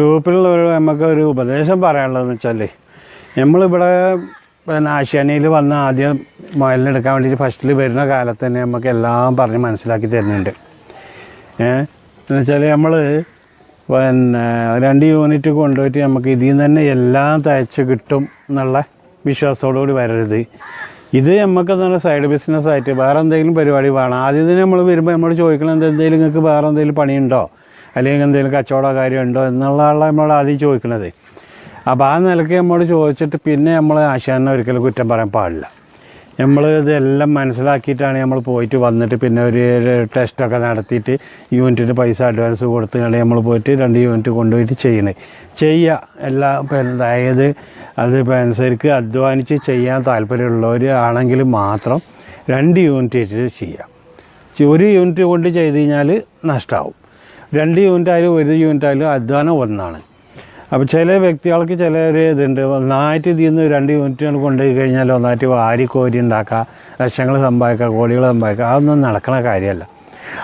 ഗ്രൂപ്പിലുള്ളവർ നമുക്ക് ഒരു ഉപദേശം പറയാനുള്ളതെന്ന് വെച്ചാൽ നമ്മളിവിടെ പിന്നെ ആശാനയിൽ വന്ന ആദ്യം മുയലിനെടുക്കാൻ വേണ്ടിയിട്ട് ഫസ്റ്റിൽ വരുന്ന കാലത്ത് തന്നെ നമുക്ക് എല്ലാം പറഞ്ഞ് മനസ്സിലാക്കി തരുന്നുണ്ട്. ഏഹ് എന്ന് വെച്ചാൽ നമ്മൾ പിന്നെ രണ്ട് യൂണിറ്റ് കൊണ്ടുപോയിട്ട് നമുക്ക് ഇതിൽ നിന്ന് തന്നെ എല്ലാം തയ്ച്ച് കിട്ടും എന്നുള്ള വിശ്വാസത്തോടു കൂടി വരരുത്. ഇത് നമുക്ക് എന്താണ് സൈഡ് ബിസിനസ് ആയിട്ട് വേറെ എന്തെങ്കിലും പരിപാടി വേണം. ആദ്യം തന്നെ നമ്മൾ വരുമ്പോൾ നമ്മൾ ചോദിക്കണം എന്ത് എന്തെങ്കിലും നിങ്ങൾക്ക് വേറെ എന്തെങ്കിലും പണിയുണ്ടോ? അല്ലെങ്കിൽ എന്തെങ്കിലും കച്ചവട കാര്യമുണ്ടോ എന്നുള്ളതാണ് നമ്മൾ ആദ്യം ചോദിക്കുന്നത് അപ്പോൾ ആ നിലയ്ക്ക് നമ്മോട് ചോദിച്ചിട്ട് പിന്നെ നമ്മൾ ആശാനെ ഒരിക്കലും കുറ്റം പറയാൻ പാടില്ല. നമ്മൾ ഇതെല്ലാം മനസ്സിലാക്കിയിട്ടാണ് നമ്മൾ പോയിട്ട് വന്നിട്ട് പിന്നെ ഒരു ടെസ്റ്റൊക്കെ നടത്തിയിട്ട് യൂണിറ്റിന് പൈസ അഡ്വാൻസ് കൊടുത്ത് കളി നമ്മൾ പോയിട്ട് രണ്ട് യൂണിറ്റ് കൊണ്ടുപോയിട്ട് ചെയ്യണേ. ചെയ്യുക എല്ലാ അതായത് അത് ശരിക്ക് അധ്വാനിച്ച് ചെയ്യാൻ താല്പര്യമുള്ളവർ ആണെങ്കിൽ മാത്രം രണ്ട് യൂണിറ്റ് ആയിട്ട് ചെയ്യാം. ഒരു യൂണിറ്റ് കൊണ്ട് ചെയ്ത് കഴിഞ്ഞാൽ നഷ്ടമാവും രണ്ട് യൂണിറ്റ് ആയാലും ഒരു യൂണിറ്റ് ആയാലും അധ്വാനം ഒന്നാണ്. അപ്പോൾ ചില വ്യക്തികൾക്ക് ചില ഒരു ഇതുണ്ട്. ഒന്നായിട്ട് ഇതിൽ നിന്ന് രണ്ട് യൂണിറ്റുകൾ കൊണ്ടുപോയി കഴിഞ്ഞാൽ ഒന്നായിട്ട് വാരി കോരി ഉണ്ടാക്കുക ലക്ഷങ്ങൾ സമ്പാദിക്കുക കോടികൾ സമ്പാദിക്കുക. അതൊന്നും നടക്കണ കാര്യമല്ല.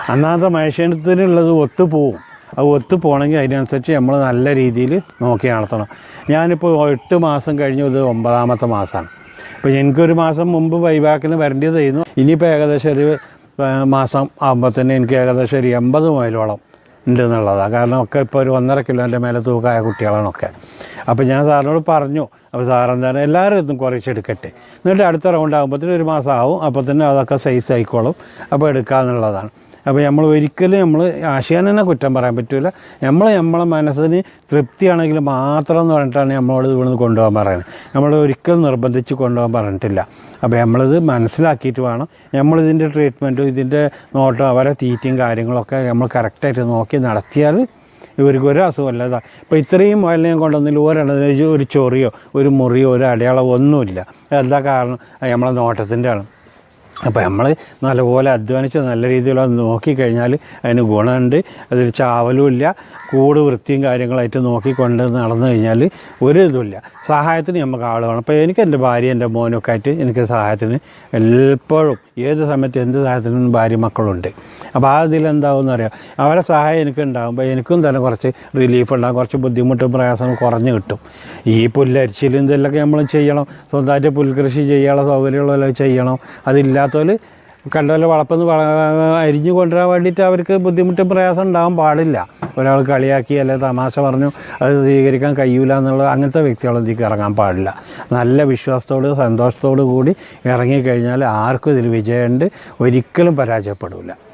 അന്നാമത്തെ മനുഷ്യത്തിനുള്ളത് ഒത്തുപോകും അത് ഒത്തു പോകണമെങ്കിൽ അതിനനുസരിച്ച് നമ്മൾ നല്ല രീതിയിൽ നോക്കി നടത്തണം. ഞാനിപ്പോൾ എട്ട് മാസം കഴിഞ്ഞു ഇത് ഒമ്പതാമത്തെ മാസമാണ്. ഇപ്പോൾ എനിക്കൊരു മാസം മുമ്പ് വൈബാക്കിന് വരേണ്ടതായിരുന്നു ഇനിയിപ്പോൾ ഏകദേശം ഒരു മാസം ആകുമ്പോൾ തന്നെ എനിക്ക് ഏകദേശം ഒരു എൺപത് മൈലോളം ഉണ്ട് എന്നുള്ളതാണ് കാരണം ഒക്കെ ഇപ്പോൾ ഒരു ഒന്നര കിലോന്റെ മേലെ തൂക്കമായ കുട്ടികളാണൊക്കെ. അപ്പോൾ ഞാൻ സാറിനോട് പറഞ്ഞു. അപ്പോൾ സാറെന്താണ് എല്ലാവരും ഇതും കുറച്ചെടുക്കട്ടെ എന്നിട്ട് അടുത്ത റൗണ്ട് ആകുമ്പോഴത്തേനും ഒരു മാസം ആവും. അപ്പോൾ തന്നെ അതൊക്കെ സൈസ് ആയിക്കോളും. അപ്പോൾ എടുക്കാമെന്നുള്ളതാണ് അപ്പോൾ നമ്മൾ ഒരിക്കലും നമ്മൾ ആശയാനെ കുറ്റം പറയാൻ പറ്റില്ല നമ്മൾ നമ്മളെ മനസ്സിന് തൃപ്തിയാണെങ്കിൽ മാത്രം എന്ന് പറഞ്ഞിട്ടാണ് നമ്മളോട് ഇവിടുന്ന് കൊണ്ടുപോകാൻ പറയുന്നത്. നമ്മൾ ഒരിക്കലും നിർബന്ധിച്ച് കൊണ്ടുപോകാൻ പറഞ്ഞിട്ടില്ല. അപ്പോൾ നമ്മളിത് മനസ്സിലാക്കിയിട്ട് വേണം. നമ്മളിതിന്റെ ട്രീറ്റ്മെന്റും ഇതിന്റെ നോട്ടം അവരെ തീറ്റയും കാര്യങ്ങളൊക്കെ നമ്മൾ കറക്റ്റായിട്ട് നോക്കി നടത്തിയാൽ ഇവർക്ക് ഒരു അസുഖമല്ല ഇതാ ഇപ്പോൾ ഇത്രയും മുയലിനെ കൊണ്ടുവന്നില്ല ഒരെണ്ണത്തിന് ഒരു ചൊറിയോ ഒരു മുറിയോ ഒരു അടയാളമോ ഒന്നുമില്ല. എന്താ കാരണം? നമ്മളെ നോട്ടത്തിന്റെ ആണ് അപ്പോൾ നമ്മൾ നല്ലപോലെ അധ്വാനിച്ച് നല്ല രീതിയിലത് നോക്കിക്കഴിഞ്ഞാൽ അതിന് ഗുണമുണ്ട്. അതിൽ ചാവലുമില്ല. കൂട് വൃത്തിയും കാര്യങ്ങളായിട്ട് നോക്കിക്കൊണ്ട് നടന്നു കഴിഞ്ഞാൽ ഒരു ഇതുമില്ല. സഹായത്തിന് നമുക്ക് ആൾ വേണം. അപ്പോൾ എനിക്ക് എന്റെ ഭാര്യ എന്റെ മോനൊക്കെ ആയിട്ട് എനിക്ക് സഹായത്തിന് എപ്പോഴും ഏത് സമയത്ത് എന്ത് സഹായത്തിനും ഭാര്യ മക്കളുണ്ട്. അപ്പോൾ ആ ഇതിലെന്താവുമെന്ന് അറിയാം. അവരെ സഹായം എനിക്ക് ഉണ്ടാകുമ്പോൾ എനിക്കും തന്നെ കുറച്ച് റിലീഫ് ഉണ്ടാകും കുറച്ച് ബുദ്ധിമുട്ടും പ്രയാസവും കുറഞ്ഞ് കിട്ടും. ഈ പുല്ലരിച്ചിലും ഇതെല്ലാം നമ്മൾ ചെയ്യണം. സ്വന്തമായിട്ട് പുൽകൃഷി ചെയ്യാനുള്ള സൗകര്യങ്ങളെല്ലാം ചെയ്യണം. അതില്ലാത്തവർ കണ്ടപോലെ വളപ്പെന്ന് വള അരിഞ്ഞു കൊണ്ടുവരാൻ വേണ്ടിയിട്ട് അവർക്ക് ബുദ്ധിമുട്ടും പ്രയാസം ഉണ്ടാകാൻ പാടില്ല. ഒരാൾ കളിയാക്കി അല്ലെങ്കിൽ തമാശ പറഞ്ഞു അത് സ്വീകരിക്കാൻ കഴിയൂല എന്നുള്ള അങ്ങനത്തെ വ്യക്തികളും ഇതിൽ ഇറങ്ങാൻ പാടില്ല. നല്ല വിശ്വാസത്തോട് സന്തോഷത്തോടു കൂടി ഇറങ്ങിക്കഴിഞ്ഞാൽ ആർക്കും ഇതിൽ വിജയമുണ്ട്. ഒരിക്കലും പരാജയപ്പെടില്ല